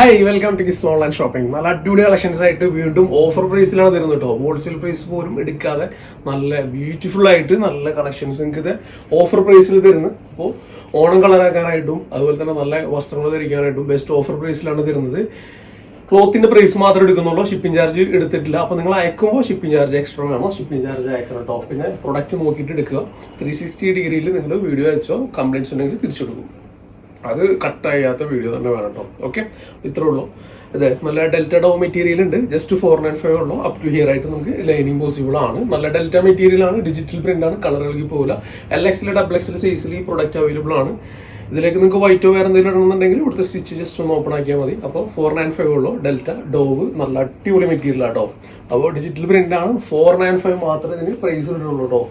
Hi welcome to Kiss online shopping നല്ല അടിപൊളി collections ആയിട്ട് വീണ്ടും ഓഫർ പ്രൈസിലാണ് തരുന്നത് കേട്ടോ ഹോൾസെയിൽ പ്രൈസ് പോലും എടുക്കാതെ നല്ല ബ്യൂട്ടിഫുൾ ആയിട്ട് നല്ല കളക്ഷൻസ് നിങ്ങൾക്ക് ഇത് ഓഫർ പ്രൈസിൽ തരുന്നു. അപ്പോൾ ഓണം കളറാക്കാനായിട്ടും അതുപോലെ തന്നെ നല്ല വസ്ത്രങ്ങൾ ധരിക്കാനായിട്ടും ബെസ്റ്റ് ഓഫർ പ്രൈസിലാണ് തരുന്നത്. ക്ലോത്തിന്റെ പ്രൈസ് മാത്രം എടുക്കുന്നുള്ളൂ ഷിപ്പിംഗ് ചാർജ് എടുത്തിട്ടില്ല. അപ്പോൾ നിങ്ങൾ അയക്കുമ്പോൾ ഷിപ്പിംഗ് ചാർജ് എക്സ്ട്രാ വേണം. ഷിപ്പിംഗ് ചാർജ് അയക്കണം കേട്ടോ പിന്നെ പ്രൊഡക്റ്റ് നോക്കിയിട്ട് എടുക്കുക. ത്രീ സിക്സ്റ്റി ഡിഗ്രിയിൽ നിങ്ങൾ വീഡിയോ അയച്ചോ കംപ്ലയിൻസ് ഉണ്ടെങ്കിൽ തിരിച്ചെടുക്കും. അത് കട്ട് ചെയ്യാത്ത വീഡിയോ തന്നെ വേണം കേട്ടോ ഓക്കെ ഇത്രേ ഉള്ളൂ. അതെ നല്ല ഡെൽറ്റ ഡോ മെറ്റീരിയൽ ഉണ്ട്. ജസ്റ്റ് ഫോർ നയൻ ഫൈവ് ഉള്ളൂ. അപ് ടു ഹിയർ ആയിട്ട് നമുക്ക് ലൈനിങ് പോസിബിൾ ആണ്. നല്ല ഡെൽറ്റ മെറ്റീരിയൽ ആണ്. ഡിജിറ്റൽ പ്രിന്റ് ആണ്. കളർ ഇളകി പോകില്ല എൽ എക്സിൽ ഡബിൾ എക്സിൽ സൈസിൽ ഈ പ്രോഡക്റ്റ് അവൈലബിൾ ആണ്. ഇതിലേക്ക് നിങ്ങൾക്ക് വൈറ്റോ വേറെ എന്തെങ്കിലും ഇടണമെന്നുണ്ടെങ്കിൽ ഇവിടുത്തെ സ്റ്റിച്ച് ജസ്റ്റ് ഒന്ന് ഓപ്പൺ ആക്കിയാൽ മതി. അപ്പോൾ ഫോർ നയൻ ഫൈവ് ഉള്ളൂ. ഡെൽറ്റ ഡോവ് നല്ല അടിപൊളി മെറ്റീരിയൽ ആട്ടോ. അപ്പോൾ ഡിജിറ്റൽ പ്രിന്റ് ആണ്. ഫോർ നയൻ ഫൈവ് മാത്രമേ ഇതിന് പ്രൈസ് വരുള്ളൂ കേട്ടോ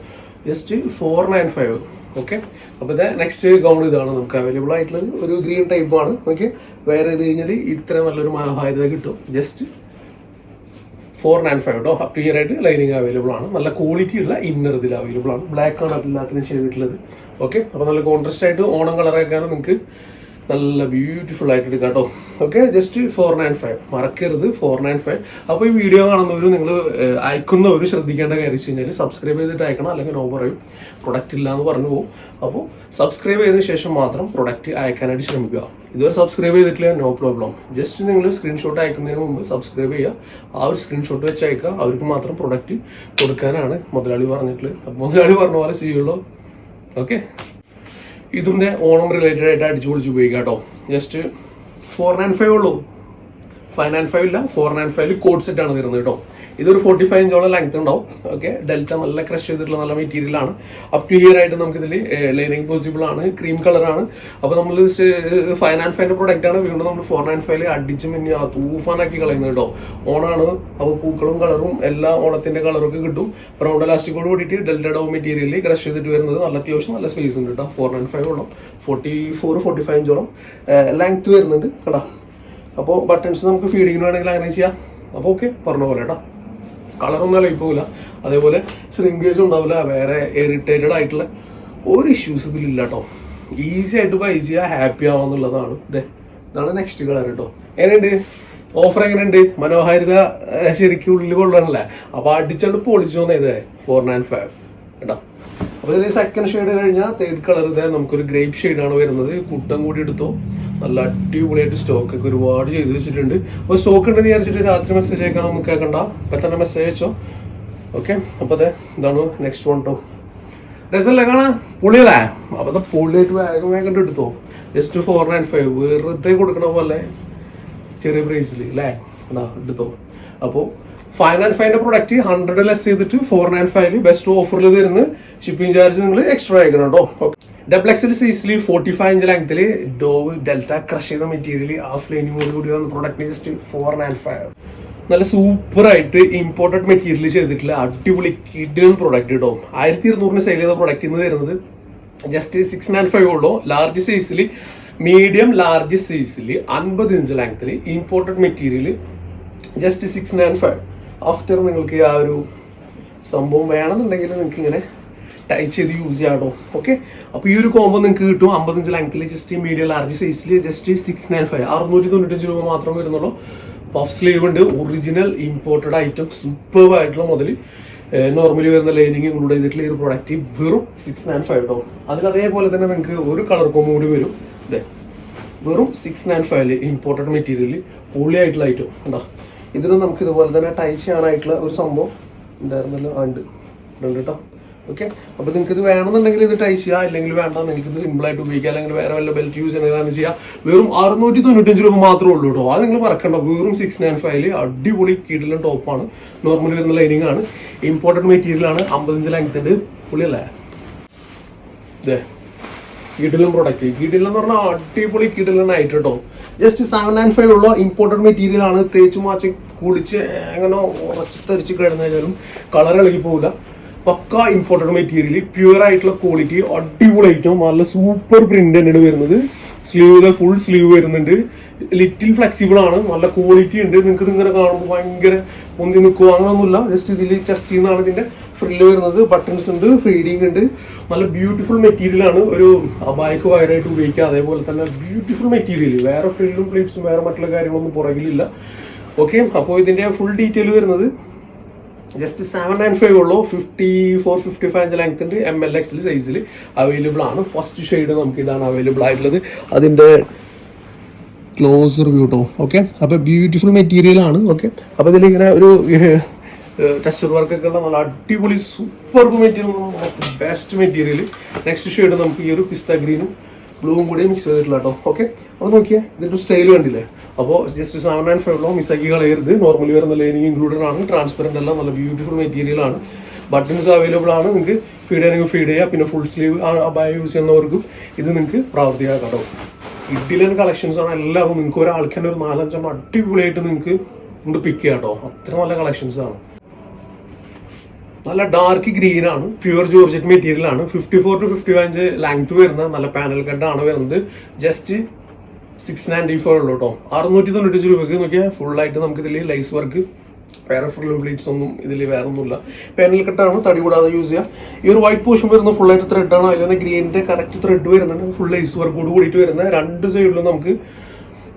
just four nine five okay അപ്പോൾ ഇത് നെക്സ്റ്റ് ഗൗൺ ഇതാണ് നമുക്ക് അവൈലബിൾ ആയിട്ടുള്ളത്. ഒരു ഗ്രീൻ ടൈപ്പ് ആണ്. ഓക്കെ വേറെ ഇത് കഴിഞ്ഞാൽ ഇത്ര നല്ലൊരു മനോഹാരിത കിട്ടും. ജസ്റ്റ് ഫോർ നയൻ ഫൈവ് കേട്ടോ അപ് ടു ഇയർ ആയിട്ട് ലൈനിങ് അവൈലബിൾ ആണ്. നല്ല ക്വാളിറ്റി ഉള്ള ഇന്നർ ഇതിൽ അവൈലബിൾ ആണ്. ബ്ലാക്ക് ആണ് എല്ലാത്തിനും ചെയ്തിട്ടുള്ളത് ഓക്കെ അപ്പോൾ നല്ല കോൺട്രസ്റ്റ് ആയിട്ട് ഓണം കളറാക്കാൻ നിങ്ങൾക്ക് നല്ല ബ്യൂട്ടിഫുൾ ആയിട്ട് എടുക്കാം കേട്ടോ. Okay just four nine five മറക്കരുത് ഫോർ നയൻ ഫൈവ് അപ്പോൾ ഈ വീഡിയോ കാണുന്നവർ നിങ്ങൾ അയക്കുന്നവർ ശ്രദ്ധിക്കേണ്ട കാര്യം വെച്ച് കഴിഞ്ഞാൽ സബ്സ്ക്രൈബ് ചെയ്തിട്ട് അയക്കണം അല്ലെങ്കിൽ നോ പറയും. പ്രൊഡക്റ്റ് ഇല്ല എന്ന് പറഞ്ഞു പോകും. അപ്പോൾ സബ്സ്ക്രൈബ് ചെയ്തതിന് ശേഷം മാത്രം പ്രൊഡക്റ്റ് അയക്കാനായിട്ട് ശ്രമിക്കുക. ഇതുവരെ സബ്സ്ക്രൈബ് ചെയ്തിട്ടില്ല നോ പ്രോബ്ലം ജസ്റ്റ് നിങ്ങൾ സ്ക്രീൻഷോട്ട് അയക്കുന്നതിന് മുമ്പ് സബ്സ്ക്രൈബ് ചെയ്യുക. ആ ഒരു സ്ക്രീൻഷോട്ട് വെച്ച് അയക്കുക. അവർക്ക് മാത്രം പ്രൊഡക്റ്റ് കൊടുക്കാനാണ് മുതലാളി പറഞ്ഞിട്ടുള്ളത്. അപ്പോൾ മുതലാളി പറഞ്ഞ പോലെ ചെയ്യുള്ളൂ. ഓക്കെ ഇതിന്റെ ഓണം റിലേറ്റഡ് ആയിട്ട് അടിച്ചു പൊളിച്ച് ഉപയോഗിക്കാം കേട്ടോ. ജസ്റ്റ് ഫോർ നയൻ ഫൈവ് ഉള്ളൂ. ഫൈവ് നയൻ ഫൈവ് ഇല്ല four nine five code set ആണ് വരുന്നത് കേട്ടോ. ഇതൊരു ഫോർട്ടി ഫൈവ് ഇഞ്ചോളം ലെങ്ത് ഉണ്ടാവും. ഓക്കെ ഡെൽറ്റ നല്ല ക്രഷ് ചെയ്തിട്ടുള്ള നല്ല മെറ്റീരിയൽ ആണ്. അപ് ടു ഇയർ ആയിട്ട് നമുക്ക് ഇതിൽ ലൈനിങ് പോസിബിൾ ആണ് ക്രീം കളറാണ് അപ്പോൾ നമ്മൾ ഫൈവ് നയൻ ഫൈവിന്റെ പ്രൊഡക്റ്റ് ആണ്. വീണ്ടും നമ്മൾ ഫോർ നയൻ ഫൈവിൽ അടിച്ച് മിന്നി ആ തൂഫാനാക്കി കളയുന്നത് കേട്ടോ ഓണാണ്. അപ്പോൾ പൂക്കളും കളറും എല്ലാ ഓണത്തിന്റെ കളറൊക്കെ കിട്ടും. റൗണ്ട് ലാസ്റ്റിക്കോട് കൂടിയിട്ട് ഡെൽറ്റ ഡോ മെറ്റീരിയലിൽ ക്രഷ് ചെയ്തിട്ട് വരുന്നത് നല്ല അത്യാവശ്യം നല്ല സ്പേസ് ഉണ്ട് കേട്ടോ ഫോർ നയൻ ഫൈവ് ഉള്ളൂ. ഫോർട്ടി ഫോർ ഫോർട്ടി ഫൈവ് ഇഞ്ചോളം ലെങ്ത് വരുന്നുണ്ട്. കേട്ടോ അപ്പോൾ ബട്ടൺസ് നമുക്ക് ഫീഡിങ്ങിന് വേണമെങ്കിൽ അങ്ങനെ ചെയ്യാം. അപ്പോൾ ഓക്കെ പറഞ്ഞ പോലെ കേട്ടോ കളറൊന്നും ഇളകി പോകില്ല അതേപോലെ ശ്രിങ്കേജ് ഉണ്ടാവില്ല വേറെ ഇറിറ്റേറ്റഡ് ആയിട്ടുള്ള ഒരു ഇഷ്യൂസ് ഇതിലില്ല കേട്ടോ ഈസി ആയിട്ട് ബൈ ചെയ്യുക ഹാപ്പി ആവാന്നുള്ളതാണ്. ഇതേ ഇതാണ് നെക്സ്റ്റ് കളർ കേട്ടോ എങ്ങനെയുണ്ട്? ഓഫർ എങ്ങനെയുണ്ട്? മനോഹാരിത ശരിക്കും ഉള്ളിൽ കൊള്ളണല്ലേ അപ്പോൾ അടിച്ചോണ്ട് പൊളിച്ചു ഇതേ ഫോർ നയൻ ഫൈവ് കേട്ടോ? അപ്പോൾ ഇതിൽ സെക്കൻഡ് ഷെയ്ഡ് കഴിഞ്ഞാൽ തേർഡ് കളർ ഇതേ നമുക്കൊരു ഗ്രേപ്പ് ഷെയ്ഡാണ് വരുന്നത്. കുട്ടം കൂടി എടുത്തോ. നല്ല അടിപൊളിയായിട്ട് സ്റ്റോക്ക് ഒക്കെ ഒരുപാട് ചെയ്തു വെച്ചിട്ടുണ്ട്. അപ്പോൾ സ്റ്റോക്ക് ഉണ്ടെന്ന് വിചാരിച്ചിട്ട് രാത്രി മെസ്സേജ് അയക്കാൻ നമുക്ക് കേൾക്കണ്ട. ഇപ്പം തന്നെ മെസ്സേജ് അയച്ചോ? ഓക്കെ അപ്പോൾ അതെ ഇതാണ് നെക്സ്റ്റ് വൺ ടോ രസമല്ലേ കാണാൻ? പുള്ളിയല്ലേ അപ്പോൾ അത് വേഗം വേഗം എടുത്തോ. ജസ്റ്റ് ഫോർ നയൻ ഫൈവ് വെറുതെ കൊടുക്കണ പോലെ ചെറിയ പ്രൈസിൽ അല്ലേ എന്നാ എടുത്തോ. അപ്പോൾ ഫൈവ് നയൻ ഫൈവിന്റെ പ്രൊഡക്റ്റ് ഹൺഡ്രഡ് ലെസ് ചെയ്തിട്ട് ഫോർ നയൻ ഫൈവ് ബെസ്റ്റ് ഓഫറിൽ തരുന്ന ഷിപ്പിംഗ് ചാർജ് നിങ്ങൾ എക്സ്ട്രാ അയക്കണം കേട്ടോ ഡബിൾ എക്സൽ സീസിൽ ഫോർട്ടി ഫൈവ് ഇഞ്ച് ലെങ്തിൽ ഡോവ് ഡെൽറ്റ ക്രഷ് ചെയ്ത മെറ്റീരിയൽ ഹാഫ് ലൈനിങ്ങോട് കൂടി വന്ന product just four and five നല്ല സൂപ്പറായിട്ട് ഇമ്പോർട്ടഡ് മെറ്റീരിയൽ ചെയ്തിട്ടുള്ള അടിപൊളി കിഡിലും പ്രൊഡക്റ്റ് കേട്ടോ ആയിരത്തി ഇരുന്നൂറിന് സെയിൽ ചെയ്ത പ്രൊഡക്റ്റ് ഇന്ന് തരുന്നത് ജസ്റ്റ് സിക്സ് നയൻ ഫൈവ് ഉള്ളൂ. ലാർജ് സൈസിൽ മീഡിയം ലാർജ് സൈസിൽ അൻപത് ഇഞ്ച് ലെങ്ത്തിൽ imported material just six nine five after നിങ്ങൾക്ക് ആ ഒരു സംഭവം വേണമെന്നുണ്ടെങ്കിൽ നിങ്ങൾക്ക് ഇങ്ങനെ ടൈച്ച് ചെയ്ത് യൂസ് ചെയ്യാണോ ഓക്കെ അപ്പോൾ ഈ ഒരു കോമ്പോ നിങ്ങൾക്ക് കിട്ടും. അമ്പത്തഞ്ച് ലാങ്കിലെ ജസ്റ്റ് മീഡിയം ലാർജ് സൈസിൽ ജസ്റ്റ് സിക്സ് നയൻ ഫൈവ് അറുന്നൂറ്റി തൊണ്ണൂറ്റഞ്ച് രൂപ മാത്രമേ വരുന്നുള്ളൂ. പഫ് സ്ലീവ് ഉണ്ട്. ഒറിജിനൽ ഇമ്പോർട്ടഡ് ഐറ്റം സൂപ്പർ ആയിട്ടുള്ള മുതൽ നോർമലി വരുന്ന ലൈനിങ് ഇൻക്ലൂഡ് ചെയ്തിട്ടുള്ള ഈ ഒരു പ്രൊഡക്റ്റ് വെറും സിക്സ് നയൻ ഫൈവ് ഉണ്ടാവും അതിൽ അതേപോലെ തന്നെ നിങ്ങൾക്ക് ഒരു കളർ കോമ്പോ കൂടി വരും. ഇതേ വെറും സിക്സ് നയൻ ഫൈവിൽ ഇമ്പോർട്ടഡ് മെറ്റീരിയൽ പൊളിയായിട്ടുള്ള ഐറ്റം ഉണ്ടോ ഇതിന് നമുക്ക് ഇതുപോലെ തന്നെ ടൈ ചെയ്യാനായിട്ടുള്ള ഒരു സംഭവം ഉണ്ടായിരുന്നല്ലോ. ഉണ്ട്. ഉണ്ട് കേട്ടോ ഓക്കെ അപ്പോൾ നിങ്ങൾക്ക് ഇത് വേണമെന്നുണ്ടെങ്കിൽ ഇത് ടൈ ചെയ്യാം. അല്ലെങ്കിൽ വേണ്ട നിങ്ങൾക്ക് ഇത് സിമ്പിൾ ആയിട്ട് ഉപയോഗിക്കാം. അല്ലെങ്കിൽ വേറെ വല്ല ബെൽറ്റ് യൂസ് ചെയ്യണമെന്ന് ചെയ്യാം. വെറും അറുന്നൂറ്റി തൊണ്ണൂറ്റഞ്ച് രൂപ മാത്രമേ ഉള്ളൂ കേട്ടോ. അത് നിങ്ങൾ മറക്കണ്ട. വെറും സിക്സ് നയൻ ഫൈവിൽ അടിപൊളി കീടിലും ടോപ്പാണ് നോർമലി വരുന്ന ലൈനിങ് ആണ്. ഇമ്പോർട്ടന്റ് മെറ്റീരിയൽ ആണ്. അമ്പത്തഞ്ച് പുളി പുള്ളിയല്ലേ ഇതേ കീടിലും പ്രൊഡക്റ്റ് കിടിലൻ എന്ന് പറഞ്ഞാൽ അടിപൊളി കിടിലൻ ആയിട്ട് കേട്ടോ. ജസ്റ്റ് സെവൻ നയൻ ഫൈവ് ഉള്ള ഇമ്പോർട്ടന്റ് മെറ്റീരിയൽ ആണ്. തേച്ച് മാച്ച് കുളിച്ച് എങ്ങനെ ഉറച്ച് കിടന്നു കഴിഞ്ഞാലും കളർ ഇളകി പോകില്ല പക്ക ഇമ്പോർട്ടഡ് മെറ്റീരിയൽ പ്യുവർ ആയിട്ടുള്ള ക്വാളിറ്റി അടിപൊളി ഐറ്റം നല്ല സൂപ്പർ പ്രിന്റ് തന്നെയാണ് വരുന്നത്. സ്ലീവ് ഫുൾ സ്ലീവ് വരുന്നുണ്ട്. ലിറ്റിൽ ഫ്ലെക്സിബിൾ ആണ്. നല്ല ക്വാളിറ്റി ഉണ്ട്. നിങ്ങൾക്ക് ഇതിങ്ങനെ കാണുമ്പോൾ ഭയങ്കര മുന്തി നിൽക്കുക അങ്ങനെയൊന്നുമില്ല ജസ്റ്റ് ഇതിൽ ചെസ്റ്റിൽ നിന്നാണ് ഇതിന്റെ ഫ്രില്ല് വരുന്നത്. ബട്ടൺസ് ഉണ്ട് ഫീഡിങ് ഉണ്ട്. നല്ല ബ്യൂട്ടിഫുൾ മെറ്റീരിയൽ ആണ്. ഒരു അബായ്ക്ക് വയറായിട്ട് ഉപയോഗിക്കുക അതേപോലെ തന്നെ ബ്യൂട്ടിഫുൾ മെറ്റീരിയൽ വേറെ ഫ്രില്ലും പ്ലേറ്റ്സും വേറെ മറ്റുള്ള കാര്യങ്ങളൊന്നും പുറകിലില്ല. ഓക്കെ അപ്പോൾ ഇതിന്റെ ഫുൾ ഡീറ്റെയിൽ വരുന്നത് ജസ്റ്റ് സെവൻ നയൻ ഫൈവ് ഉള്ളൂ. Fifty four fifty five length ഉണ്ട് എം എൽ എക്സിൽ സൈസിൽ അവൈലബിൾ ആണ്. ഫസ്റ്റ് ഷെയ്ഡ് നമുക്ക് ഇതാണ് അവൈലബിൾ ആയിട്ടുള്ളത്. അതിന്റെ ക്ലോസർ റിവ്യൂ കേട്ടോ ഓക്കെ അപ്പോൾ ബ്യൂട്ടിഫുൾ മെറ്റീരിയൽ ആണ്. ഓക്കെ അപ്പോൾ ഇതിലിങ്ങനെ ഒരു ടെക്സ്ചർ വർക്കൊക്കെ ഉള്ള നല്ല അടിപൊളി super material best material next shade നമുക്ക് ഈ ഒരു പിസ്ത ഗ്രീനും ബ്ലൂവും കൂടി മിക്സ് ചെയ്തിട്ടില്ല കേട്ടോ ഓക്കെ അപ്പോൾ നോക്കിയേ ഇതിന്റെ സ്റ്റൈൽ കണ്ടില്ലേ? അപ്പോൾ ജസ്റ്റ് സെവൻ ആൻഡ് ഫൈവിലോ മിസ്സാക്കി കളയരുത്. നോർമലി വരുന്ന ലൈനിങ് ഇൻക്ലൂഡഡ് ആണ്. ട്രാൻസ്പെറന്റ് അല്ല നല്ല ബ്യൂട്ടിഫുൾ മെറ്റീരിയൽ ആണ്. ബട്ടൺസ് അവൈലബിൾ ആണ്. നിങ്ങൾക്ക് ഫീഡ് ചെയ്യണമെങ്കിൽ ഫീഡ് ചെയ്യുക പിന്നെ ഫുൾ സ്ലീവ് അബായ യൂസ് ചെയ്യുന്നവർക്കും ഇത് നിങ്ങൾക്ക് പ്രാവർത്തികമാക്കാം കേട്ടോ ഇഡിലൻ കളക്ഷൻസ് ആണ് എല്ലാവരും നിങ്ങൾക്ക് ഒരാൾക്ക് തന്നെ ഒരു നാലഞ്ചെണ്ണം അടിപൊളിയായിട്ട് നിങ്ങൾക്ക് കൊണ്ട് പിക്ക് ചെയ്യാം കേട്ടോ അത്ര നല്ല കളക്ഷൻസ് ആണ്. നല്ല ഡാർക്ക് ഗ്രീൻ ആണ്. പ്യുവർ ജോർജറ്റ് മെറ്റീരിയൽ ആണ്. ഫിഫ്റ്റി ഫോർ ടു ഫിഫ്റ്റി അഞ്ച് ലെങ്ത് വരുന്ന നല്ല പാനൽ കട്ടാണ് വരുന്നത്. ജസ്റ്റ് സിക്സ് നയന്റി ഫോർ ഉള്ളൂ കേട്ടോ അറുന്നൂറ്റി തൊണ്ണൂറ്റി രൂപയ്ക്ക് നോക്കിയാൽ ഫുൾ ആയിട്ട് നമുക്ക് ഇതിൽ ലൈസ് വർക്ക് വേറെ ഫുൾ ബ്ലീഡ്സ് ഒന്നും ഇതിൽ വേറെ ഒന്നുമില്ല പാനൽ കട്ടാണ് തടി കൂടാതെ യൂസ് ചെയ്യുക ഈ ഒരു വൈറ്റ് പോർഷൻ വരുന്ന ഫുൾ ആയിട്ട് ത്രെഡ് ആണ്. അതിൽ തന്നെ ഗ്രീനിന്റെ കറക്റ്റ് ത്രെഡ് വരുന്നുണ്ട്. ഫുൾ ലൈസ് വർക്കോട് കൂടിയിട്ട് വരുന്ന രണ്ട് സൈഡിലും നമുക്ക്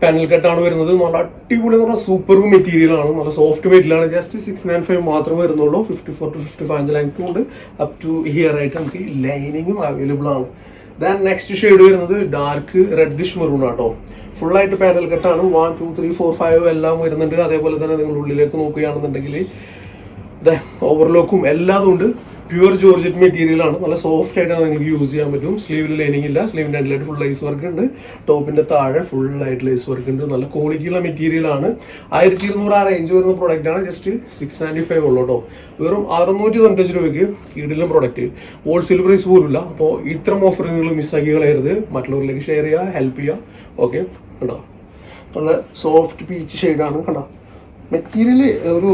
പാനൽ കട്ടാണ് വരുന്നത്. നല്ല അടിപൊളി പറഞ്ഞാൽ സൂപ്പർ മെറ്റീരിയൽ ആണ്. നല്ല സോഫ്റ്റ് മെറ്റീരിയൽ ആണ്. ജസ്റ്റ് സിക്സ് നയൻ ഫൈവ് മാത്രമേ വരുന്നുള്ളൂ. Fifty four to fifty five length കൊണ്ട് അപ് ടു ഹിയർ ആയിട്ട് നമുക്ക് ലൈനിങ്ങും അവൈലബിൾ ആണ്. ദാൻ നെക്സ്റ്റ് ഷെയ്ഡ് വരുന്നത് ഡാർക്ക് റെഡിഷ് മെറൂൺ ആട്ടോ. ഫുൾ ആയിട്ട് panel കട്ടാണ് one two three four five എല്ലാം വരുന്നുണ്ട്. അതേപോലെ തന്നെ നിങ്ങൾ ഉള്ളിലേക്ക് നോക്കുകയാണെന്നുണ്ടെങ്കിൽ ഓവർലോക്കും എല്ലാതും ഉണ്ട് പ്യുവർ ജോർജറ്റ് മെറ്റീരിയൽ ആണ് നല്ല സോഫ്റ്റ് ആയിട്ടാണ് നിങ്ങൾക്ക് യൂസ് ചെയ്യാൻ പറ്റും. സ്ലീവിൽ ലൈനിങ് ഇല്ല. സ്ലീവിന്റെ രണ്ടിലായിട്ട് ഫുൾ ലൈസ് വർക്ക് ഉണ്ട്. ടോപ്പിന്റെ താഴെ ഫുൾ ആയിട്ട് ലൈസ് വർക്ക് ഉണ്ട്. നല്ല ക്വാളിറ്റിയുള്ള മെറ്റീരിയൽ ആണ്. ആയിരത്തി ഇരുന്നൂറ് ആ റേഞ്ച് വരുന്ന പ്രോഡക്റ്റ് ആണ്. ജസ്റ്റ് സിക്സ് നയന്റി ഫൈവ് ഉള്ളൂ കേട്ടോ വെറും അറുന്നൂറ്റി തൊണ്ണൂറ്റഞ്ച് രൂപയ്ക്ക് കീഴിലും പ്രോഡക്റ്റ് ഹോൾസെയിൽ പ്രൈസ് പോലും ഇല്ല അപ്പോൾ ഇത്തരം മിസ് മിസ്സാക്കി കളയരുത്. മറ്റുള്ളവരിലേക്ക് ഷെയർ ചെയ്യുക ഹെൽപ്പ് ചെയ്യുക. ഓക്കെ കേട്ടോ നല്ല സോഫ്റ്റ് പീച്ച് ഷെയ്ഡാണ് കണ്ടോ? മെറ്റീരിയൽ ഒരു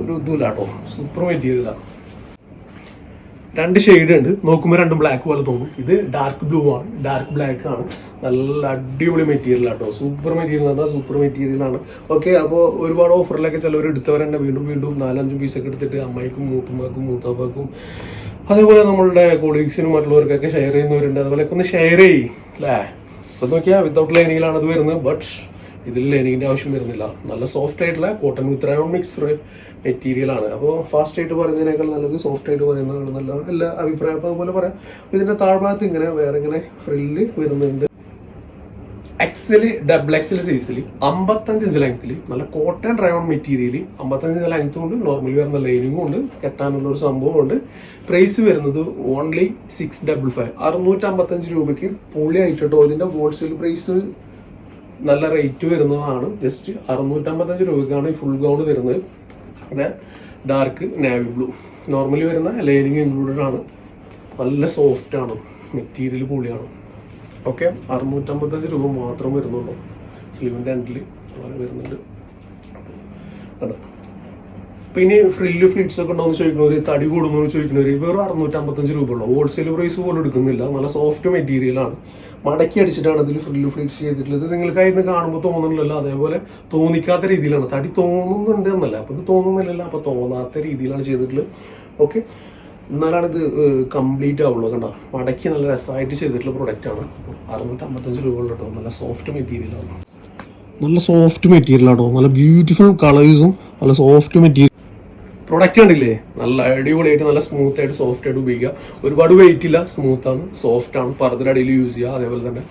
ഒരു ഇതുമില്ല കേട്ടോ സൂപ്പർ മെറ്റീരിയലാണ് രണ്ട് ഷെയ്ഡ് ഉണ്ട്. നോക്കുമ്പോൾ രണ്ടും ബ്ലാക്ക് പോലെ തോന്നും. ഇത് ഡാർക്ക് ബ്ലൂ ആണ്. ഡാർക്ക് ബ്ലാക്ക് ആണ്. നല്ല അടിപൊളി മെറ്റീരിയൽ ആട്ടോ. സൂപ്പർ മെറ്റീരിയൽ ആണ് സൂപ്പർ മെറ്റീരിയൽ ആണ്. ഓക്കെ അപ്പോൾ ഒരുപാട് ഓഫറിലൊക്കെ ചിലവർ എടുത്തവർ തന്നെ വീണ്ടും വീണ്ടും നാലഞ്ചും പീസൊക്കെ എടുത്തിട്ട് അമ്മയ്ക്കും മൂട്ടുമാക്കും മൂത്താപ്പാക്കും അതേപോലെ നമ്മളുടെ കൊളീഗ്സിനും മറ്റുള്ളവർക്കൊക്കെ ഷെയർ ചെയ്യുന്നവരുണ്ട്. അതുപോലെ ഒന്ന് ഷെയർ ചെയ്യും അല്ലേ അപ്പോൾ നോക്കിയാൽ വിത്തൗട്ട് ലൈനിങ്ങിലാണ് അത് വരുന്നത്. ബട്ട് ഇതിൽ ലൈനിങ്ങിന്റെ ആവശ്യം വരുന്നില്ല. നല്ല സോഫ്റ്റ് ആയിട്ടുള്ള cotton with rayon mix material ആണ്. അപ്പോൾ ഫാസ്റ്റ് ആയിട്ട് പറയുന്നതിനേക്കാൾ നല്ലത് സോഫ്റ്റ് ആയിട്ട് പറയുന്നതാണ് നല്ല എല്ലാ അഭിപ്രായം അപ്പോൾ അതുപോലെ പറയാം. ഇതിന്റെ താഴ്ഭാഗത്ത് ഇങ്ങനെ വേറെ ഇങ്ങനെ ഫ്രില്ല് വരുന്നുണ്ട്. എക്സൽ ഡബിൾ എക്സൽ സൈസിൽ അമ്പത്തഞ്ച് ഇഞ്ച് ലെങ്ത്തിൽ നല്ല കോട്ടൺ റയോൺ മെറ്റീരിയൽ അമ്പത്തഞ്ച് ഇഞ്ച് ലെങ്ത് കൊണ്ട് നോർമലി വരുന്ന ലൈനിങ്ങും ഉണ്ട്. കെട്ടാനുള്ള ഒരു സംഭവം ഉണ്ട്. പ്രൈസ് വരുന്നത് ഓൺലി സിക്സ് ഡബിൾ ഫൈവ് അറുന്നൂറ്റമ്പത്തഞ്ച് രൂപയ്ക്ക് പൊളിയായിട്ട് കേട്ടോ ഇതിന്റെ ഹോൾസെയിൽ പ്രൈസ് നല്ല റേറ്റ് വരുന്നതാണ്. ജസ്റ്റ് അറുന്നൂറ്റമ്പത്തഞ്ച് രൂപയ്ക്കാണ് ഈ ഫുൾ ഗൗൺ വരുന്നത്. അത് ഡാർക്ക് നാവി ബ്ലൂ നോർമലി വരുന്ന ലൈനിങ് ഇൻക്ലൂഡഡ് ആണ്. നല്ല സോഫ്റ്റ് ആണ്. മെറ്റീരിയൽ പൊളിയാണ്. ഓക്കെ അറുന്നൂറ്റമ്പത്തഞ്ച് രൂപ മാത്രം വരുന്നുള്ളൂ. സ്ലീവിന്റെ എൻഡിൽ വരുന്നുണ്ട്. പിന്നെ ഫ്രില്ല് ഫിറ്റ്സ് ഒക്കെ ഉണ്ടോ എന്ന് ചോദിക്കുന്നവർ തടി കൂടുന്നു ചോദിക്കുന്നവർ വെറും അറുന്നൂറ്റമ്പത്തഞ്ച് രൂപ ഉള്ളൂ. ഹോൾസെയിൽ പ്രൈസ് പോലും എടുക്കുന്നില്ല. നല്ല സോഫ്റ്റ് മെറ്റീരിയലാണ് മടക്കി അടിച്ചിട്ടാണ് ഇതിൽ ഫ്രില്ല് ഫ്ലിറ്റ്സ് ചെയ്തിട്ടുള്ളത്. നിങ്ങൾക്ക് അതിന് കാണുമ്പോൾ തോന്നുന്നില്ലല്ലോ. അതേപോലെ തോന്നിക്കാത്ത രീതിയിലാണ്. തടി തോന്നുന്നുണ്ട് എന്നല്ല. ഇത് തോന്നുന്നില്ലല്ലോ. അപ്പൊ തോന്നാത്ത രീതിയിലാണ് ചെയ്തിട്ടുള്ളത്. ഓക്കെ എന്നാലാണ് ഇത് കംപ്ലീറ്റ് ആവുള്ളൂ. കണ്ടോ? മടക്കി നല്ല രസമായിട്ട് ചെയ്തിട്ടുള്ള പ്രൊഡക്റ്റ് ആണ്. അറുന്നൂറ്റമ്പത്തഞ്ച് രൂപ ഉള്ളൂ കേട്ടോ. നല്ല സോഫ്റ്റ് മെറ്റീരിയലാണ് നല്ല സോഫ്റ്റ് മെറ്റീരിയൽ ആട്ടോ നല്ല ബ്യൂട്ടിഫുൾ കളേഴ്സും നല്ല സോഫ്റ്റ് മെറ്റീരിയൽ പ്രൊഡക്റ്റ് കണ്ടില്ലേ? നല്ല അടിപൊളിയായിട്ട് നല്ല സ്മൂത്ത് ആയിട്ട് സോഫ്റ്റ് ആയിട്ട് ഉപയോഗിക്കുക. ഒരുപാട് വെയിറ്റ് ഇല്ല സ്മൂത്ത് ആണ് സോഫ്റ്റ് ആണ് പർദ്ദയുടെ അടിയിൽ യൂസ് ചെയ്യുക അതേപോലെ തന്നെ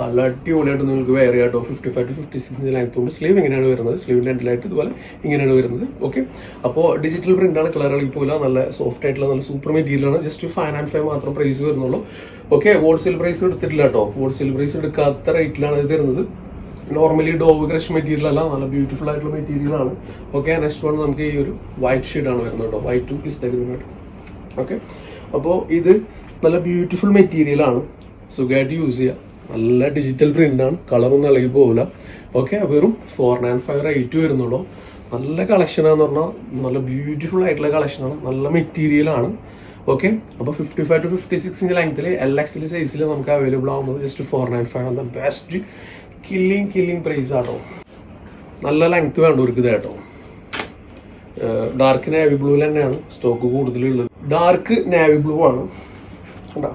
നല്ല അടിപൊളിയായിട്ട് നിങ്ങൾക്ക് വെയർ ചെയ്യാം കേട്ടോ. Fifty five to fifty six ലെങ്ത്തുകൊണ്ട് sleeve ഇങ്ങനെയാണ് വരുന്നത്. സ്ലീവിന്റെ എൻഡിലായിട്ട് ഇതുപോലെ ഇങ്ങനെയാണ് വരുന്നത്. ഓക്കെ അപ്പോൾ ഡിജിറ്റൽ ആണ് കളർ പോലെ നല്ല സോഫ്റ്റ് ആയിട്ടുള്ള നല്ല സൂപ്പർ മെറ്റീരിയൽ ആണ്. ജസ്റ്റ് ഫൈവ് ആൻഡ് ഫൈവ് മാത്രം പ്രൈസ് വരുന്നുള്ളൂ. ഓക്കെ ഹോൾസെയിൽ പ്രൈസ് എടുത്തിട്ടില്ല കേട്ടോ. ഹോൾസെയിൽ പ്രൈസ് എടുക്കാത്ത റേറ്റിലാണ് ഇത് തരുന്നത് നോർമലി ഡോവ് ക്രഷ് മെറ്റീരിയൽ അല്ല നല്ല ബ്യൂട്ടിഫുൾ ആയിട്ടുള്ള മെറ്റീരിയൽ ആണ്. ഓക്കെ നെക്സ്റ്റ് വൺ നമുക്ക് ഈ ഒരു വൈറ്റ് ഷെയ്ഡ് ആണ് വരുന്നത് കേട്ടോ. വൈറ്റ് ടു പിസ്ത തരുന്നത് ഓക്കെ അപ്പോൾ ഇത് നല്ല ബ്യൂട്ടിഫുൾ മെറ്റീരിയൽ ആണ്. സുഖമായിട്ട് യൂസ് ചെയ്യുക നല്ല ഡിജിറ്റൽ പ്രിന്റ് ആണ്. കളറൊന്നും ഇളകി പോകില്ല ഓക്കെ വെറും ഫോർ നയൻ ഫൈവ് റേറ്റ് വരുന്നുള്ളൂ നല്ല കളക്ഷനാന്ന് പറഞ്ഞാൽ നല്ല ബ്യൂട്ടിഫുൾ ആയിട്ടുള്ള കളക്ഷനാണ് നല്ല മെറ്റീരിയലാണ് ഓക്കെ അപ്പോൾ fifty five to fifty six inch ലെങ്ത്തിൽ എൽ എക്സിൽ സൈസിൽ നമുക്ക് അവൈലബിൾ ആവുന്നത് ജസ്റ്റ് ഫോർ നയൻ ഫൈവ് ആണ്. The best killing killing price ആട്ടോ. നല്ല ലെങ്ത് വേണ്ടവർക്ക് ഇത് കേട്ടോ. ഡാർക്ക് നേവി ബ്ലൂ തന്നെയാണ് സ്റ്റോക്ക് കൂടുതലുള്ളത്. ഡാർക്ക് നേവി ബ്ലൂ ആണ്. കണ്ടോ?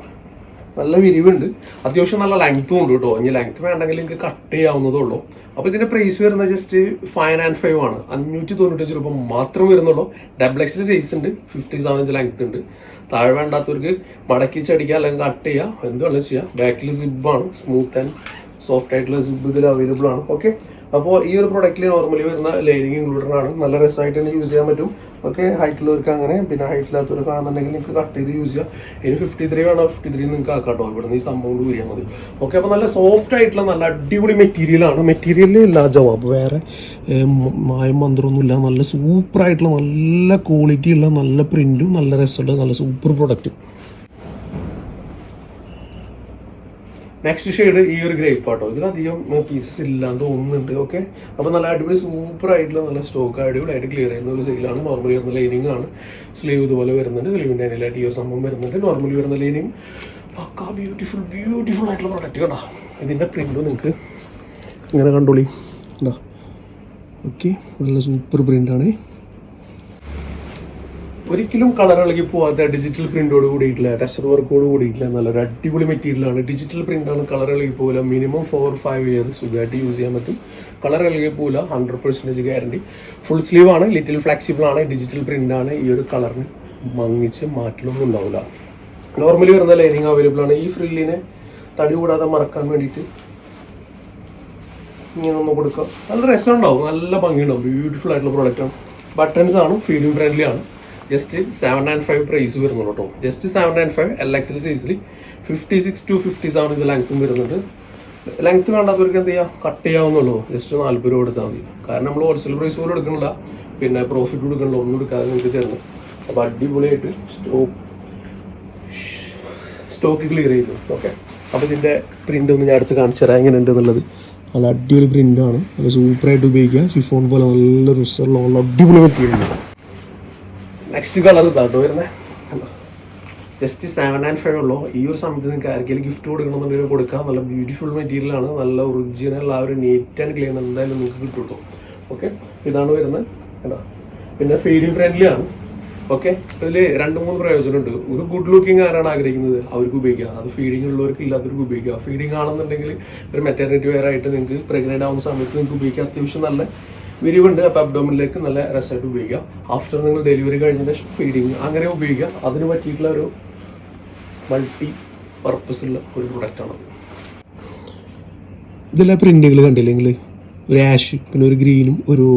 നല്ല വിരിവുണ്ട്. അത്യാവശ്യം നല്ല ലെങ്ത്തും ഉണ്ട് കേട്ടോ. ഇനി ലെങ്ത് വേണ്ടെങ്കിൽ എനിക്ക് കട്ട് ചെയ്യാവുന്നതേ ഉള്ളൂ. അപ്പോൾ ഇതിന്റെ പ്രൈസ് വരുന്നത് ജസ്റ്റ് ഫൈവ് ആൻഡ് ഫൈവ് ആണ്. അഞ്ഞൂറ്റി തൊണ്ണൂറ്റഞ്ച് രൂപ മാത്രം വരുന്നുള്ളൂ. ഡബിൾ എക്സിൽ സൈസ് ഉണ്ട്. ഫിഫ്റ്റി സെവൻ ഇഞ്ച് ലെങ്ത് ഉണ്ട്. താഴെ വേണ്ടാത്തവർക്ക് മടക്കി ചടിക്കുക അല്ലെങ്കിൽ കട്ട് ചെയ്യുക എന്ത് വേണമെങ്കിൽ ചെയ്യാം ബാക്കിൽ സിബാണ് സ്മൂത്ത് ആൻഡ് സോഫ്റ്റ് ആയിട്ടുള്ള സിബ് ഇതിൽ അവൈലബിൾ ആണ്. ഓക്കെ അപ്പോൾ ഈ ഒരു പ്രൊഡക്റ്റിൽ നോർമലി വരുന്ന ലൈനിങ് ഇൻക്ലൂഡഡ് ആണ്. നല്ല രസമായിട്ട് തന്നെ യൂസ് ചെയ്യാൻ പറ്റും. ഓക്കെ ഹൈറ്റുള്ളവർക്ക് അങ്ങനെ പിന്നെ ഹൈറ്റ് ഇല്ലാത്തവർക്ക് ആണെന്നുണ്ടെങ്കിൽ നിങ്ങൾക്ക് കട്ട് ചെയ്ത് യൂസ് ചെയ്യാം. ഇനി ഫിഫ്റ്റി ത്രീ വേണോ. ഫിഫ്റ്റി ത്രീ നിങ്ങൾക്ക് ആക്കാട്ടോ ഇവിടെ നിന്ന് ഈ സംഭവം കൂടി ഊരിയാൽ മതി. ഓക്കെ അപ്പോൾ നല്ല സോഫ്റ്റ് ആയിട്ടുള്ള നല്ല അടിപൊളി മെറ്റീരിയൽ ആണ്. മെറ്റീരിയലിൽ ഇല്ല ജവാബ് വേറെ മായം മന്ത്രമൊന്നുമില്ല. നല്ല സൂപ്പർ ആയിട്ടുള്ള നല്ല ക്വാളിറ്റി ഉള്ള നല്ല പ്രിന്റും നല്ല രസമുള്ള നല്ല സൂപ്പർ പ്രൊഡക്റ്റും നെക്സ്റ്റ് ഷെയ്ഡ് ഈ ഒരു ഗ്രേപ്പ് ആട്ടോ ഇതിലധികം പീസസ് ഇല്ലാന്ന് തോന്നുന്നുണ്ട് ഓക്കെ അപ്പോൾ നല്ല അടിപൊളി സൂപ്പർ ആയിട്ടുള്ള നല്ല സ്റ്റോക്ക് അടിപൊളിയായിട്ട് ക്ലിയർ ചെയ്യുന്ന ഒരു സെയിലാണ് നോർമലി വരുന്ന ലൈനിങ് ആണ്. സ്ലീവ് ഇതുപോലെ വരുന്നുണ്ട്. സ്ലീവിന്റെ അതിൽ അടിയോ സംഭവം വരുന്നുണ്ട്. നോർമലി വരുന്ന ലൈനിങ് പക്കാ ബ്യൂട്ടിഫുൾ ബ്യൂട്ടിഫുൾ ആയിട്ടുള്ള പ്രൊഡക്റ്റ് കേട്ടോ ഇതിന്റെ പ്രിന്റും നിങ്ങൾക്ക് ഇങ്ങനെ കണ്ടോളി. ഓക്കെ നല്ല സൂപ്പർ പ്രിന്റാണ് ഒരിക്കലും കളർ ഇളകി പോവാത്ത ഡിജിറ്റൽ പ്രിന്റോട് കൂടിയിട്ടില്ല ടെസ്റ്റർ വർക്കോട് കൂടിയിട്ടില്ല നല്ലൊരു അടിപൊളി മെറ്റീരിയലാണ് ഡിജിറ്റൽ പ്രിന്റ് ആണ് കളർ ഇളകി പോകില്ല മിനിമം ഫോർ ഫൈവ് ഇയർ സുഖമായിട്ട് യൂസ് ചെയ്യാൻ പറ്റും. കളർ ഇളകി പോകില്ല hundred percentage guarantee full sleeve ആണ് ലിറ്റിൽ ഫ്ലെക്സിബിൾ ആണ് ഡിജിറ്റൽ പ്രിന്റ് ആണ്. ഈ ഒരു കളറിന് മങ്ങിച്ച് മാറ്റലൊന്നും ഉണ്ടാവില്ല നോർമലി വരുന്ന ലൈനിങ് അവൈലബിൾ ആണ്. ഈ ഫ്രില്ലിനെ തടി കൂടാതെ മറക്കാൻ വേണ്ടിയിട്ട് ഇങ്ങനെ ഒന്ന് കൊടുക്കാം. നല്ല രസമുണ്ടാവും. നല്ല ഭംഗിയുണ്ടാവും. ബ്യൂട്ടിഫുൾ ആയിട്ടുള്ള പ്രോഡക്റ്റ് ആണ്. ബട്ടൺസ് ആണ് ഫീലിംഗ് ഫ്രണ്ട്ലി ആണ്. Just seven and five price വരുന്നുള്ളൂ കേട്ടോ. Just seven and five L എക്സിൽ സൈസിൽ fifty six to fifty seven ഇത് ലെങ്ത്തും വരുന്നുണ്ട്. ലെങ്ത്ത് വേണ്ടാത്തവർക്ക് എന്ത് ചെയ്യാം? കട്ട് ചെയ്യാവുന്നുള്ളൂ ജസ്റ്റ് നാൽപ്പത് രൂപ കൊടുത്താൽ മതി. കാരണം നമ്മൾ ഹോൾസെയിൽ പ്രൈസ് പോലും എടുക്കണില്ല. പിന്നെ പ്രോഫിറ്റ് കൊടുക്കണില്ല ഒന്നും എടുക്കാതെ നിങ്ങൾക്ക് തരുന്നു. അപ്പോൾ അടിപൊളിയായിട്ട് സ്റ്റോക്ക് സ്റ്റോക്ക് ക്ലിയർ ചെയ്തു. ഓക്കെ അപ്പോൾ ഇതിന്റെ പ്രിന്റ് ഒന്ന് ഞാൻ അടുത്ത് കാണിച്ചു തരാം. എങ്ങനെ ഉണ്ട് എന്നുള്ളത് നല്ല അടിപൊളി പ്രിന്റാണ് നല്ല സൂപ്പറായിട്ട് ഉപയോഗിക്കുക ഷിഫോൺ പോലെ നല്ല റിസർ ഉള്ള അടിപൊളി മെറ്റീരിയൽ നെക്സ്റ്റ് കളർ ഇതാട്ടോ വരുന്നത് ജസ്റ്റ് സെവൻ ആൻഡ് ഫൈവ് ഉള്ളൂ. ഈ ഒരു സമയത്ത് നിങ്ങൾക്ക് ആർക്കെങ്കിലും ഗിഫ്റ്റ് കൊടുക്കണമെന്നുണ്ടെങ്കിൽ കൊടുക്കാം. നല്ല ബ്യൂട്ടിഫുൾ മെറ്റീരിയൽ ആണ്. നല്ല ഒറിജിനൽ ആ ഒരു നീറ്റ് ആൻഡ് ക്ലീൻ എന്തായാലും നിങ്ങൾക്ക് കിട്ടും കേട്ടോ ഓക്കെ ഇതാണ് വരുന്നത് കേട്ടോ പിന്നെ ഫീഡിങ് ഫ്രണ്ട്ലി ആണ്. ഓക്കെ ഇതിൽ രണ്ട് മൂന്ന് പ്രയോജനമുണ്ട് ഒരു ഗുഡ് ലുക്കിംഗ് ആരാണ് ആഗ്രഹിക്കുന്നത്? അവർക്ക് ഉപയോഗിക്കുക അത് ഫീഡിങ് ഉള്ളവർക്ക് ഇല്ലാത്തവർക്ക് ഉപയോഗിക്കുക ഫീഡിങ് ആണെന്നുണ്ടെങ്കിൽ ഒരു മെറ്റേണിറ്റി വെയർ ആയിട്ട് നിങ്ങൾക്ക് പ്രഗ്നന്റ് ആവുന്ന സമയത്ത് നിങ്ങൾക്ക് ഉപയോഗിക്കാം. അത്യാവശ്യം നല്ല വിരിവുണ്ട്. അപ്പോൾ അബ്ഡോമിനിലേക്ക് നല്ല രസമായിട്ട് ഉപയോഗിക്കാം. ആഫ്റ്റർ നിങ്ങൾ ഡെലിവറി കഴിഞ്ഞ ശേഷം ഫീഡിങ് അങ്ങനെ ഉപയോഗിക്കാം. അതിന് പറ്റിയിട്ടുള്ള ഒരു മൾട്ടി പർപ്പസ് ഉള്ള ഒരു പ്രൊഡക്റ്റാണ് ഇതെല്ലാം പ്രിന്റുകൾ കണ്ടില്ലെങ്കിൽ ഒരു ആഷ് പിന്നെ ഒരു ഗ്രീനും ഒരു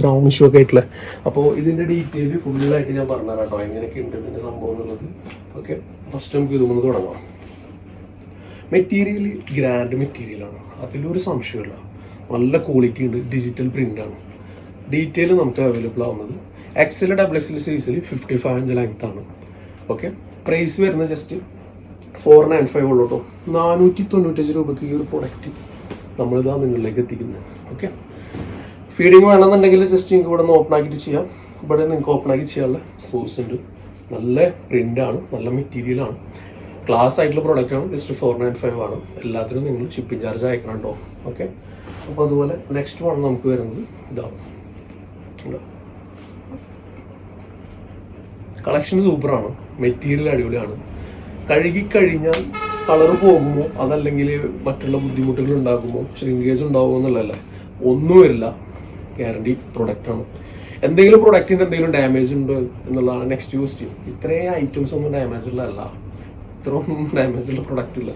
ബ്രൗണിഷും ഒക്കെ ആയിട്ടുള്ള. അപ്പോൾ ഇതിന്റെ ഡീറ്റെയിൽ ഫുള്ളായിട്ട് ഞാൻ പറഞ്ഞുതരാം കേട്ടോ. എങ്ങനെയൊക്കെ ഉണ്ട് ഇതിന്റെ സംഭവം എന്നുള്ളത്. ഓക്കെ ഫസ്റ്റ് നമുക്ക് ഇതുകൊണ്ട് തുടങ്ങാം. മെറ്റീരിയൽ ഗ്രാൻഡ് മെറ്റീരിയലാണ് അതിലൊരു സംശയമില്ല നല്ല ക്വാളിറ്റി ഉണ്ട്. ഡിജിറ്റൽ പ്രിന്റ് ആണ്. ഡീറ്റെയിൽ നമുക്ക് അവൈലബിൾ ആവുന്നത്. എക്സൽ ഡബിൾ എക്സൽ സൈസിൽ ഫിഫ്റ്റി ഫൈവ് ഇഞ്ച് ലെങ്ത് ആണ്. ഓക്കെ പ്രൈസ് വരുന്നത് ജസ്റ്റ് ഫോർ നയൻ ഫൈവ് ഉള്ളൂ കേട്ടോ നാനൂറ്റി തൊണ്ണൂറ്റഞ്ച് രൂപയ്ക്ക് ഈ ഒരു പ്രൊഡക്റ്റ് നമ്മളിതാ നിങ്ങളിലേക്ക് എത്തിക്കുന്നത്. ഓക്കെ ഫീഡിങ് വേണമെന്നുണ്ടെങ്കിൽ ജസ്റ്റ് നിങ്ങൾക്ക് ഇവിടെ നിന്ന് ഓപ്പൺ ആക്കിയിട്ട് ചെയ്യാം. ഇവിടെ നിങ്ങൾക്ക് ഓപ്പൺ ആക്കി ചെയ്യാനുള്ള സോഴ്സ് ഉണ്ട്. നല്ല പ്രിന്റ് ആണ്. നല്ല മെറ്റീരിയലാണ് ക്ലാസ് ആയിട്ടുള്ള പ്രൊഡക്റ്റ് ആണ്. ജസ്റ്റ് ഫോർ നയൻ ഫൈവ് ആണ്. എല്ലാത്തിനും നിങ്ങൾ ഷിപ്പിംഗ് ചാർജ് അയക്കണം കേട്ടോ ഓക്കെ അപ്പോൾ അതുപോലെ നെക്സ്റ്റ് വൺ നമുക്ക് വരുന്നത് ഇതാണ്. ഇതാ. കളക്ഷൻ സൂപ്പറാണ് മെറ്റീരിയൽ അടിപൊളിയാണ്. കഴുകിക്കഴിഞ്ഞാൽ കളർ പോകുമോ? അതല്ലെങ്കിൽ മറ്റുള്ള ബുദ്ധിമുട്ടുകൾ ഉണ്ടാകുമോ? ശ്രിങ്കേജ് ഉണ്ടാകുമോ എന്നുള്ളതല്ല. ഒന്നും വരില്ല ഗ്യാരണ്ടി പ്രൊഡക്റ്റ് ആണ്. എന്തെങ്കിലും പ്രൊഡക്റ്റിന്റെ എന്തെങ്കിലും ഡാമേജ് ഉണ്ട് എന്നുള്ളതാണ് നെക്സ്റ്റ് ക്വസ്റ്റ്യൻ ഇത്രയും ഐറ്റംസ് ഒന്നും ഡാമേജ് ഉള്ളതല്ല. ഇത്രയൊന്നും ഡാമേജ് ഉള്ള പ്രൊഡക്റ്റ് ഇല്ല.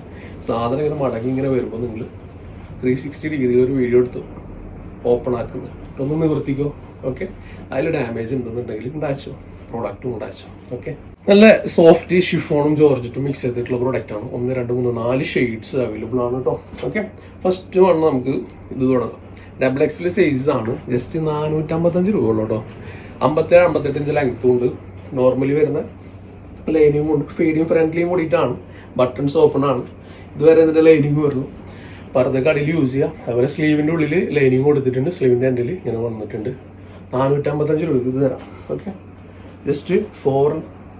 സാധനം ഇങ്ങനെ മടങ്ങി ഇങ്ങനെ വരുമ്പോൾ നിങ്ങൾ ത്രീ സിക്സ്റ്റി ഡിഗ്രിയിൽ ഒരു വീഡിയോ എടുത്തു. ഓപ്പൺ ആക്കുന്നു. ഒന്ന് നിവർത്തിക്കോ. ഓക്കെ അതിൽ ഡാമേജ് ഉണ്ടെന്നുണ്ടെങ്കിൽ ഉണ്ടാച്ചോ. പ്രോഡക്റ്റും ഉണ്ടാച്ചോ. ഓക്കെ നല്ല സോഫ്റ്റ് ഷിഫോണും ജോർജറ്റും മിക്സ് ചെയ്തിട്ടുള്ള പ്രോഡക്റ്റ് ആണ്. ഒന്ന് രണ്ട് മൂന്ന് നാല് ഷെയ്ഡ്സ് അവൈലബിൾ ആണ് കേട്ടോ ഓക്കെ ഫസ്റ്റ് വൺ നമുക്ക് ഇത് തുടങ്ങാം. ഡബിൾ എക്സിൽ സൈസ് ആണ്. ജസ്റ്റ് നാനൂറ്റമ്പത്തഞ്ച് രൂപ ഉള്ളൂ കേട്ടോ അമ്പത്തേഴ് അമ്പത്തെട്ടിഞ്ച് ലെങ്ത്തും ഉണ്ട്. നോർമലി വരുന്ന ലൈനിങ് ഉണ്ട്. ഫീഡിങ് ഫ്രണ്ട്ലിയും കൂടിയിട്ടാണ് ബട്ടൺസ് ഓപ്പൺ ആണ്. ഇതുവരെ ഇതിന്റെ ലൈനിങ് വരുന്നു പർദ്ദക്ക് അടിയിൽ യൂസ് ചെയ്യാം. അതുപോലെ സ്ലീവിന്റെ ഉള്ളിൽ ലൈനിങ് കൊടുത്തിട്ടുണ്ട്. സ്ലീവിന്റെ എൻഡിൽ ഇങ്ങനെ വന്നിട്ടുണ്ട്. നാനൂറ്റമ്പത്തഞ്ച് രൂപ ഇത് തരാം. Okay just four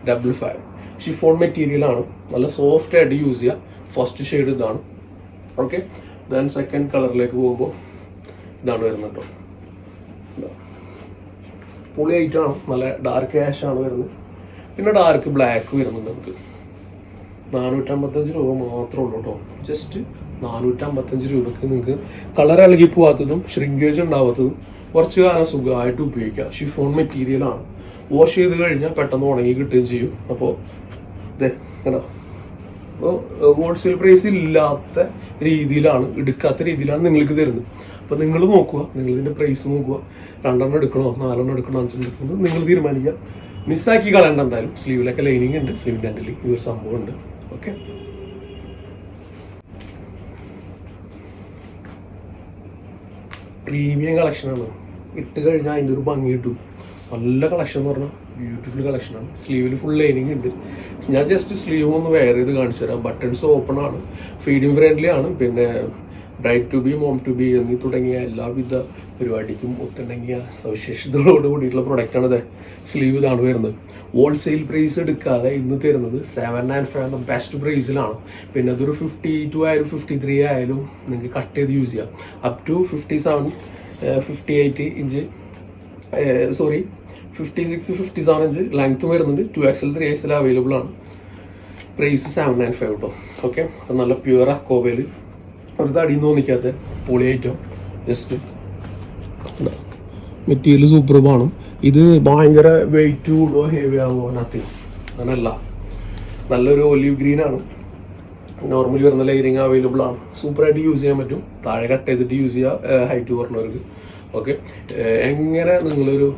double five chiffon material ആണ്. നല്ല സോഫ്റ്റ് ആയിട്ട് യൂസ് ചെയ്യാം. ഫസ്റ്റ് ഷെയ്ഡ് ഇതാണ്. ഓക്കെ ദെൻ സെക്കൻഡ് കളറിലേക്ക് പോകുമ്പോൾ ഇതാണ് വരുന്നത് കേട്ടോ പൊളി ആയിട്ടാണ് നല്ല ഡാർക്ക് ആഷ് ആണ് വരുന്നത്. പിന്നെ ഡാർക്ക് ബ്ലാക്ക് വരുന്നുണ്ട് നമുക്ക്. നാനൂറ്റമ്പത്തഞ്ച് രൂപ മാത്രമേ ഉള്ളൂ കേട്ടോ ജസ്റ്റ് നാനൂറ്റമ്പത്തഞ്ച് രൂപക്ക് നിങ്ങൾക്ക് കളർ ഇളകി പോവാത്തതും ഷ്രിങ്കേജ് ഉണ്ടാവാത്തതും കുറച്ച് കാലം സുഖമായിട്ട് ഉപയോഗിക്കാം. ഷിഫോൺ മെറ്റീരിയലാണ് വാഷ് ചെയ്ത് കഴിഞ്ഞാൽ പെട്ടെന്ന് ഉണങ്ങി കിട്ടുകയും ചെയ്യും. അപ്പോൾ അപ്പോൾ ഹോൾസെയിൽ പ്രൈസ് ഇല്ലാത്ത രീതിയിലാണ് എടുക്കാത്ത രീതിയിലാണ് നിങ്ങൾക്ക് തരുന്നത്. അപ്പോൾ നിങ്ങൾ നോക്കുക നിങ്ങൾ ഇതിന്റെ പ്രൈസ് നോക്കുക. രണ്ടെണ്ണം എടുക്കണോ? നാലെണ്ണം എടുക്കണോ? അഞ്ചെണ്ണം എടുക്കണോ? നിങ്ങൾ തീരുമാനിക്കുക. മിസ്സാക്കി കളയണ്ട എന്തായാലും. സ്ലീവിലൊക്കെ ലൈനിങ് ഉണ്ട്. സ്ലീവിന്റെ അണ്ടിൽ ഈ ഒരു സംഭവം ഉണ്ട് ഓക്കെ പ്രീമിയം കളക്ഷനാണ്. ഇട്ട് കഴിഞ്ഞാൽ അതിന്റെ ഒരു ഭംഗി കിട്ടും. നല്ല കളക്ഷൻ എന്ന് പറഞ്ഞാൽ ബ്യൂട്ടിഫുൾ കളക്ഷനാണ് സ്ലീവിൽ ഫുൾ ലൈനിങ് ഉണ്ട്. ഞാൻ ജസ്റ്റ് സ്ലീവ് ഒന്ന് വെയർ ചെയ്ത് കാണിച്ചു തരാം ബട്ടൺസ് ഓപ്പൺ ആണ്. ഫീഡിങ് ഫ്രണ്ട്ലി ആണ്. പിന്നെ bright to be mom to be എന്നീ തുടങ്ങിയ എല്ലാവിധ പരിപാടിക്കും ഒത്തിണങ്ങിയ സവിശേഷതകളോട് കൂടിയിട്ടുള്ള പ്രൊഡക്റ്റാണ് ഇത് സ്ലീവ് ഇതാണ് വരുന്നത്. ഹോൾസെയിൽ പ്രൈസ് എടുക്കാതെ ഇന്ന് തരുന്നത് സെവൻ ആൻഡ് ഫൈവ് എന്ന ബെസ്റ്റ് പ്രൈസിലാണ് പിന്നെ അതൊരു ഫിഫ്റ്റി ടു ആയാലും ഫിഫ്റ്റി ത്രീ ആയാലും നിങ്ങൾക്ക് കട്ട് ചെയ്ത് യൂസ് ചെയ്യാം. Up to fifty seven fifty eight inch sorry fifty six fifty seven inch ലെങ്ത്തും വരുന്നുണ്ട് two XL three XL available ആണ്. പ്രൈസ് സെവൻ നയൻ ഫൈവ് കേട്ടോ ഓക്കെ അത് നല്ല പ്യുവർ അക്കോബയിൽ ഒരു തടി തോന്നിക്കാത്ത പൊളി ഐറ്റം ജസ്റ്റ് മെറ്റീരിയൽ സൂപ്പർബാണ് ഇത് ഭയങ്കര വെയിറ്റ് കൂടുമോ ഹെവി ആകുമോ നത്തിങ് അങ്ങനല്ല. നല്ലൊരു ഒലിവ് ഗ്രീൻ ആണ്. നോർമലി വരുന്ന ലൈനിങ് അവൈലബിൾ ആണ്. സൂപ്പറായിട്ട് യൂസ് ചെയ്യാൻ പറ്റും. താഴെ കട്ട് ചെയ്തിട്ട് യൂസ് ചെയ്യുക ഹൈറ്റ് കുറഞ്ഞവർക്ക്. ഓക്കെ എങ്ങനെ നിങ്ങളൊരു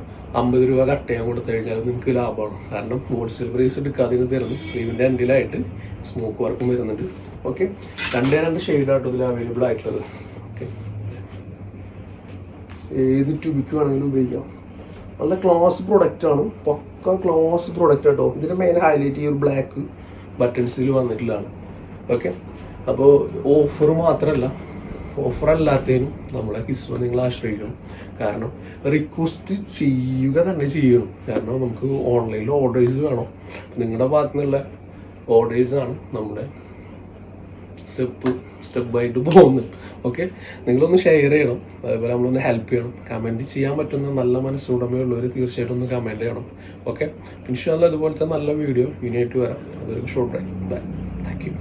അമ്പത് രൂപ കട്ട് ചെയ്യാൻ കൊടുത്തു കഴിഞ്ഞാൽ നിങ്ങൾക്ക് ലാഭമാണ്. കാരണം ഹോൾസെയിൽ പ്രൈസ് എടുക്കാതെ തരുന്നത് തരുന്നു സ്ലീവിന്റെ എൻഡിലായിട്ട് സ്മോക്ക് വർക്കും വരുന്നുണ്ട്. ഓക്കെ രണ്ടേ രണ്ട് ഷെയ്ഡായിട്ട് ഇതിൽ അവൈലബിൾ ആയിട്ടുള്ളത്. ഓക്കെ ഏത് ട്യൂബിക്ക് വേണമെങ്കിലും ഉപയോഗിക്കാം. നല്ല ക്ലാസ് പ്രൊഡക്റ്റ് ആണ്. പക്ക ക്ലാസ് പ്രൊഡക്റ്റ് കേട്ടോ ഇതിന്റെ മെയിൻ ഹൈലൈറ്റ് ഈ ഒരു ബ്ലാക്ക് ബട്ടൺസിൽ വന്നിട്ടുള്ളതാണ്. ഓക്കെ അപ്പോൾ ഓഫർ മാത്രമല്ല ഓഫർ അല്ലാത്തതിനും നമ്മളെ കിസ്വ നിങ്ങൾ ആശ്രയിക്കണം. കാരണം റിക്വസ്റ്റ് ചെയ്യുക തന്നെ ചെയ്യണം. കാരണം നമുക്ക് ഓൺലൈനിൽ ഓർഡേഴ്സ് വേണം. നിങ്ങളുടെ ഭാഗത്തു നിന്നുള്ള ഓർഡേഴ്സ് ആണ് നമ്മുടെ സ്റ്റെപ്പ് സ്റ്റെപ്പ് ആയിട്ട് പോകുന്നത് ഓക്കെ നിങ്ങളൊന്ന് ഷെയർ ചെയ്യണം. അതേപോലെ നമ്മളൊന്ന് ഹെൽപ്പ് ചെയ്യണം. കമന്റ് ചെയ്യാൻ പറ്റുന്ന നല്ല മനസ്സുടമയുള്ളവർ തീർച്ചയായിട്ടും ഒന്ന് കമന്റ് ചെയ്യണം. ഓക്കെ ഇൻഷാല്ല അതുപോലത്തെ നല്ല വീഡിയോ ഇനിയായിട്ട് വരാം. അതൊരു ഷോർട്ട് ബൈ താങ്ക് യു